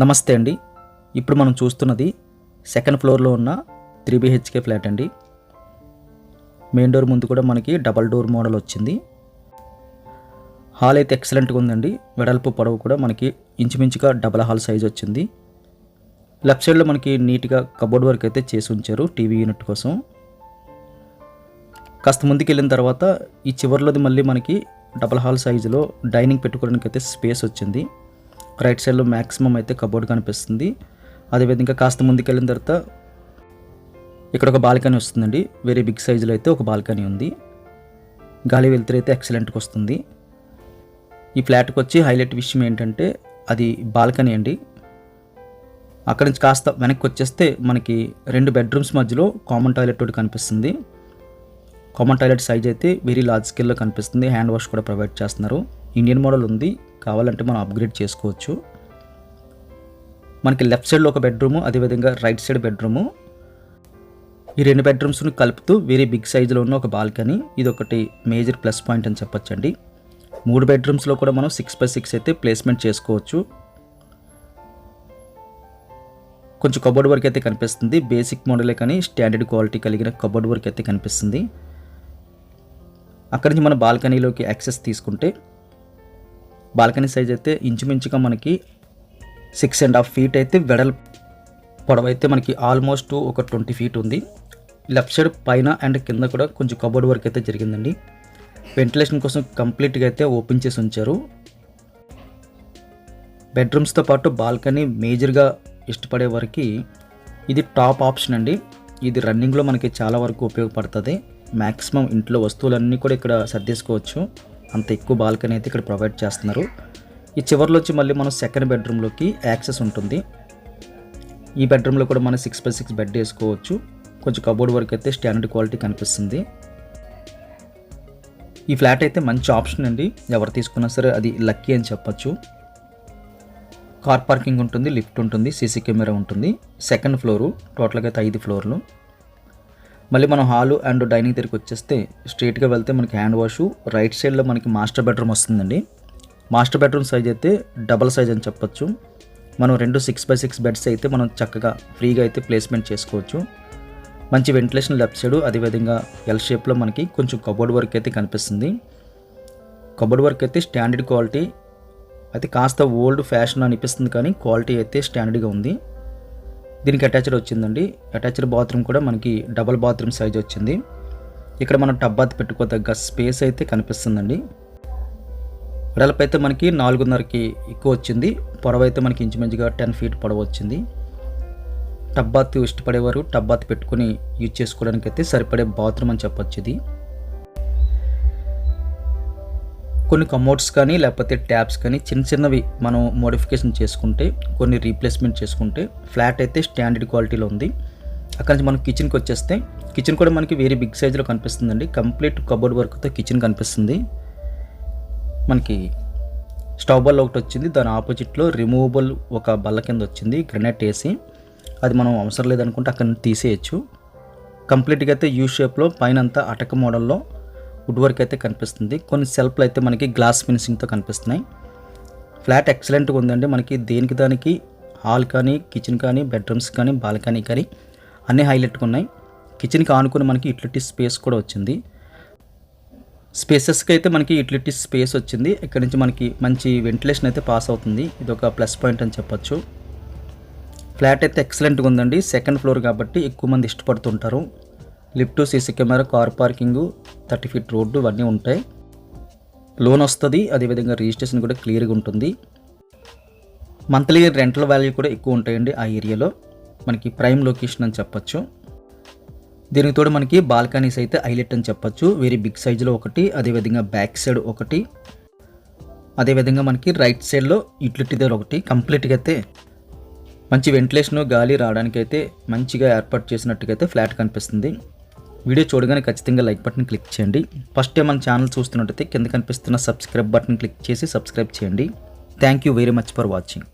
నమస్తే అండి. ఇప్పుడు మనం చూస్తున్నది సెకండ్ ఫ్లోర్లో ఉన్న త్రీ బిహెచ్కే ఫ్లాట్ అండి. మెయిన్ డోర్ ముందు కూడా మనకి డబల్ డోర్ మోడల్ వచ్చింది. హాల్ అయితే ఎక్సలెంట్గా ఉందండి. వెడల్పు పొడవు కూడా మనకి ఇంచుమించుగా డబల్ హాల్ సైజ్ వచ్చింది. లెఫ్ట్ సైడ్లో మనకి నీట్గా కబోర్డ్ వర్క్ అయితే చేసి ఉంచారు టీవీ యూనిట్ కోసం. కాస్త ముందుకు వెళ్ళిన తర్వాత ఈ చివరిలోది మళ్ళీ మనకి డబల్ హాల్ సైజులో డైనింగ్ పెట్టుకోవడానికి అయితే స్పేస్ వచ్చింది. రైట్ సైడ్లో మ్యాక్సిమం అయితే కబోర్డ్ కనిపిస్తుంది. అదేవిధంగా కాస్త ముందుకు వెళ్ళిన తర్వాత ఇక్కడ ఒక బాల్కనీ వస్తుందండి. వెరీ బిగ్ సైజులో అయితే ఒక బాల్కనీ ఉంది. గాలి వెలుతురు అయితే ఎక్సలెంట్గా వస్తుంది. ఈ ఫ్లాట్కి వచ్చి హైలైట్ విషయం ఏంటంటే అది బాల్కనీ అండి. అక్కడి నుంచి కాస్త వెనక్కి వచ్చేస్తే మనకి రెండు బెడ్రూమ్స్ మధ్యలో కామన్ టాయిలెట్ ఒకటి కనిపిస్తుంది. కామన్ టాయిలెట్ సైజ్ అయితే వెరీ లార్జ్ స్కేల్లో కనిపిస్తుంది. హ్యాండ్ వాష్ కూడా ప్రొవైడ్ చేస్తున్నారు. ఇండియన్ మోడల్ ఉంది. కావాలంటే మనం అప్గ్రేడ్ చేసుకోవచ్చు. మనకి లెఫ్ట్ సైడ్లో ఒక బెడ్రూము అదేవిధంగా రైట్ సైడ్ బెడ్రూము ఈ రెండు బెడ్రూమ్స్ని కలుపుతూ వేరే బిగ్ సైజులో ఉన్న ఒక బాల్కనీ ఇది ఒకటి మేజర్ ప్లస్ పాయింట్ అని చెప్పొచ్చండి. మూడు బెడ్రూమ్స్లో కూడా మనం సిక్స్ బై సిక్స్ అయితే ప్లేస్మెంట్ చేసుకోవచ్చు. కొంచెం కబోర్డ్ వర్క్ అయితే కనిపిస్తుంది. బేసిక్ మోడలే కానీ స్టాండర్డ్ క్వాలిటీ కలిగిన కబోర్డ్ వర్క్ అయితే కనిపిస్తుంది. అక్కడి నుంచి మన బాల్కనీలోకి యాక్సెస్ తీసుకుంటే బాల్కనీ సైజ్ అయితే ఇంచుమించుగా మనకి సిక్స్ అండ్ హాఫ్ ఫీట్ అయితే వెడల్ పొడవు అయితే మనకి ఆల్మోస్ట్ ఒక ట్వంటీ ఫీట్ ఉంది. లెఫ్ట్ సైడ్ పైన అండ్ కింద కూడా కొంచెం కబోర్డ్ వర్క్ అయితే జరిగిందండి. వెంటిలేషన్ కోసం కంప్లీట్గా అయితే ఓపెన్ చేసి ఉంచారు. బెడ్రూమ్స్తో పాటు బాల్కనీ మేజర్గా ఇష్టపడే వారికి ఇది టాప్ ఆప్షన్ అండి. ఇది రన్నింగ్లో మనకి చాలా వరకు ఉపయోగపడుతుంది. మ్యాక్సిమం ఇంట్లో వస్తువులన్నీ కూడా ఇక్కడ సర్దేసుకోవచ్చు. అంత ఎక్కువ బాల్కనీ అయితే ఇక్కడ ప్రొవైడ్ చేస్తున్నారు. ఈ చివరిలో వచ్చి మళ్ళీ మనం సెకండ్ బెడ్రూమ్లోకి యాక్సెస్ ఉంటుంది. ఈ బెడ్రూమ్లో కూడా మనం సిక్స్ బై సిక్స్ బెడ్ వేసుకోవచ్చు. కొంచెం కబోర్డ్ వరకు అయితే స్టాండర్డ్ క్వాలిటీ కనిపిస్తుంది. ఈ ఫ్లాట్ అయితే మంచి ఆప్షన్ అండి. ఎవరు తీసుకున్నా సరే అది లక్కీ అని చెప్పచ్చు. కార్ పార్కింగ్ ఉంటుంది లిఫ్ట్ ఉంటుంది సీసీ కెమెరా ఉంటుంది. సెకండ్ ఫ్లోరు టోటల్గా అయితే ఐదు ఫ్లోర్లు. మళ్ళీ మనం హాలు అండ్ డైనింగ్ దగ్గరికి వచ్చేస్తే స్ట్రైట్గా వెళ్తే మనకి హ్యాండ్ వాష్ రైట్ సైడ్లో మనకి మాస్టర్ బెడ్రూమ్ వస్తుందండి. మాస్టర్ బెడ్రూమ్ సైజ్ అయితే డబల్ సైజ్ అని చెప్పొచ్చు. మనం రెండు సిక్స్ బై సిక్స్ బెడ్స్ అయితే మనం చక్కగా ఫ్రీగా అయితే ప్లేస్మెంట్ చేసుకోవచ్చు. మంచి వెంటిలేషన్ లెఫ్ట్ సైడ్ అదేవిధంగా ఎల్ షేప్లో మనకి కొంచెం కబోర్డ్ వర్క్ అయితే కనిపిస్తుంది. కబోర్డ్ వర్క్ అయితే స్టాండర్డ్ క్వాలిటీ అయితే కాస్త ఓల్డ్ ఫ్యాషన్ అనిపిస్తుంది కానీ క్వాలిటీ అయితే స్టాండర్డ్గా ఉంది. దీనికి అటాచ్డ్ వచ్చిందండి. అటాచ్డ్ బాత్రూమ్ కూడా మనకి డబల్ బాత్రూమ్ సైజ్ వచ్చింది. ఇక్కడ మనం టబ్ బాత్ పెట్టుకోదగ్గ స్పేస్ అయితే కనిపిస్తుందండి. వెడల్పు అయితే మనకి నాలుగున్నరకి ఎక్కువ వచ్చింది. పొడవు అయితే మనకి ఇంచుమించుగా టెన్ ఫీట్ పొడవు వచ్చింది. టబ్బాత్ ఇష్టపడేవారు టబ్బాత్ పెట్టుకుని యూజ్ చేసుకోవడానికి అయితే సరిపడే బాత్రూమ్ అని చెప్పొచ్చు ఇది. కొన్ని కమోడ్స్ కానీ లేకపోతే ట్యాబ్స్ కానీ చిన్న చిన్నవి మనం మోడిఫికేషన్ చేసుకుంటే కొన్ని రీప్లేస్మెంట్ చేసుకుంటే ఫ్లాట్ అయితే స్టాండర్డ్ క్వాలిటీలో ఉంది. అక్కడి నుంచి మనం కిచెన్కి వచ్చేస్తే కిచెన్ కూడా మనకి వేరే బిగ్ సైజులో కనిపిస్తుందండి. కంప్లీట్ కబోర్డ్ వర్క్తో కిచెన్ కనిపిస్తుంది. మనకి స్టవ్ బల్ ఒకటి వచ్చింది. దాని ఆపోజిట్లో రిమూవబుల్ ఒక బల్ల కింద వచ్చింది గ్రనైట్ వేసి. అది మనం అవసరం లేదనుకుంటే అక్కడ తీసేయచ్చు. కంప్లీట్గా అయితే యూ షేప్లో పైన అంతా అటక మోడల్లో వుడ్ వర్క్ అయితే కనిపిస్తుంది. కొన్ని సెల్ఫ్లు అయితే మనకి గ్లాస్ ఫినిషింగ్తో కనిపిస్తున్నాయి. ఫ్లాట్ ఎక్సలెంట్గా ఉందండి. మనకి దేనికి దానికి హాల్ కానీ కిచెన్ కానీ బెడ్రూమ్స్ కానీ బాల్కనీ కానీ అన్నీ హైలైట్గా ఉన్నాయి. కిచెన్కి ఆనుకుని మనకి ఇట్లిటీ స్పేస్ కూడా వచ్చింది. స్పేసెస్కి అయితే మనకి యూటిలిటీ స్పేస్ వచ్చింది. ఇక్కడ నుంచి మనకి మంచి వెంటిలేషన్ అయితే పాస్ అవుతుంది. ఇది ఒక ప్లస్ పాయింట్ అని చెప్పొచ్చు. ఫ్లాట్ అయితే ఎక్సలెంట్గా ఉందండి. సెకండ్ ఫ్లోర్ కాబట్టి ఎక్కువ మంది ఇష్టపడుతుంటారు. Lift CC camera car parking thirty feet road ఇవన్నీ ఉంటాయి. లోన్ వస్తుంది అదేవిధంగా రిజిస్ట్రేషన్ కూడా క్లియర్గా ఉంటుంది. మంత్లీ రెంటల్ వాల్యూ కూడా ఎక్కువ ఉంటాయండి ఆ ఏరియాలో. మనకి ప్రైమ్ లొకేషన్ అని చెప్పొచ్చు. దీనికి తోడు మనకి బాల్కనీస్ అయితే హైలైట్ అని చెప్పొచ్చు. వెరీ బిగ్ సైజులో ఒకటి అదేవిధంగా బ్యాక్ సైడ్ ఒకటి. అదేవిధంగా మనకి రైట్ సైడ్లో యూటిలిటీ దగ్గర ఒకటి. కంప్లీట్గా అయితే మంచి వెంటిలేషన్ గాలి రావడానికి అయితే మంచిగా ఏర్పాటు చేసినట్టుగా అయితే ఫ్లాట్ కనిపిస్తుంది. వీడియో చూడగానే ఖచ్చితంగా లైక్ బటన్ క్లిక్ చేయండి. ఫస్ట్ టైం మన ఛానల్ చూస్తున్నట్టయితే కింద కనిపిస్తున్న సబ్స్క్రైబ్ బటన్ క్లిక్ చేసి సబ్స్క్రైబ్ చేయండి. Thank you very much for watching